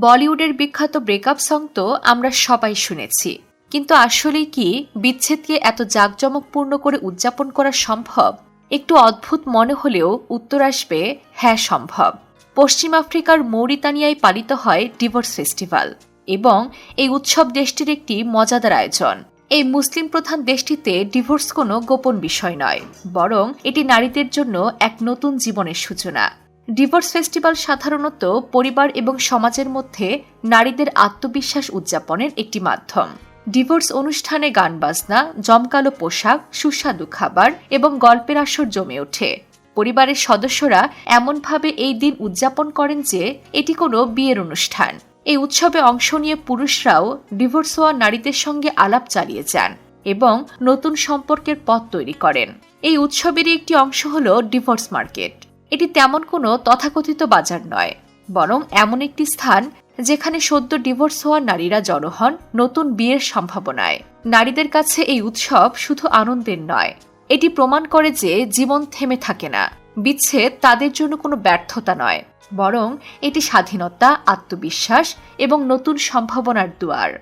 বলিউডের বিখ্যাত breakup song তো আমরা সবাই শুনেছি। কিন্তু আসলেই কি বিচ্ছেদকে এত জাঁকজমকপূর্ণ করে উদযাপন করা সম্ভব? একটু অদ্ভুত মনে হলেও উত্তর আসবে হ্যাঁ সম্ভব। পশ্চিম আফ্রিকার মৌরিতানিয়ায় পালিত হয় ডিভোর্স ফেস্টিভ্যাল এবং এই উৎসব দেশটির একটি মজাদার আয়োজন। এই মুসলিম প্রধান দেশটিতে ডিভোর্স কোনো গোপন বিষয় নয়, বরং এটি নারীদের জন্য এক নতুন জীবনের সূচনা। ডিভোর্স ফেস্টিভ্যাল সাধারণত পরিবার এবং সমাজের মধ্যে নারীদের আত্মবিশ্বাস উদযাপনের একটি মাধ্যম। ডিভোর্স অনুষ্ঠানে গান বাজনা, জমকালো পোশাক, সুস্বাদু খাবার এবং গল্পের আসর জমে ওঠে। পরিবারের সদস্যরা এমনভাবে এই দিন উদযাপন করেন যে এটি কোনো বিয়ের অনুষ্ঠান। এই উৎসবে অংশ নিয়ে পুরুষরাও ডিভোর্স হওয়া নারীদের সঙ্গে আলাপ চালিয়ে যান এবং নতুন সম্পর্কের পথ তৈরি করেন। এই উৎসবেরই একটি অংশ হল ডিভোর্স মার্কেট। এটি তেমন কোনো তথাকথিত বাজার নয়, বরং এমন একটি স্থান যেখানে সদ্য ডিভোর্স হওয়া নারীরা জড়ো হন নতুন বিয়ের সম্ভাবনায়। নারীদের কাছে এই উৎসব শুধু আনন্দের নয়, এটি প্রমাণ করে যে জীবন থেমে থাকে না, বিচ্ছেদ তাদের জন্য কোনো ব্যর্থতা নয়, বরং এটি স্বাধীনতা, আত্মবিশ্বাস এবং নতুন সম্ভাবনার দুয়ার।